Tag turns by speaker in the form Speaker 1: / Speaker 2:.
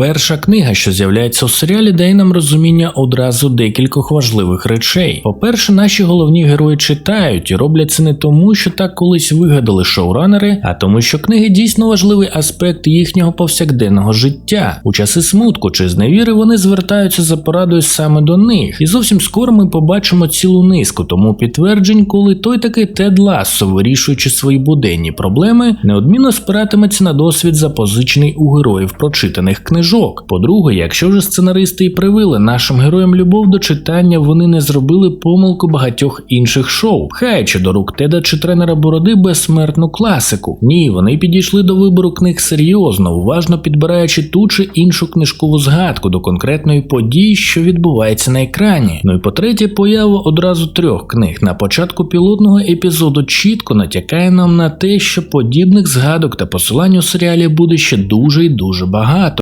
Speaker 1: Перша книга, що з'являється у серіалі, дає нам розуміння одразу декількох важливих речей. По-перше, наші головні герої читають і роблять це не тому, що так колись вигадали шоуранери, а тому, що книги дійсно важливий аспект їхнього повсякденного життя. У часи смутку чи зневіри вони звертаються за порадою саме до них. І зовсім скоро ми побачимо цілу низку тому підтверджень, коли той такий Тед Лассо, вирішуючи свої буденні проблеми, неодмінно спиратиметься на досвід запозичений у героїв прочитаних книжок. По-друге, якщо вже сценаристи і привили нашим героям любов до читання, вони не зробили помилку багатьох інших шоу, пхаючи до рук Теда чи тренера Бороди безсмертну класику. Ні, вони підійшли до вибору книг серйозно, уважно підбираючи ту чи іншу книжкову згадку до конкретної події, що відбувається на екрані. Ну і по-третє, поява одразу трьох книг на початку пілотного епізоду чітко натякає нам на те, що подібних згадок та посилань у серіалі буде ще дуже і дуже багато.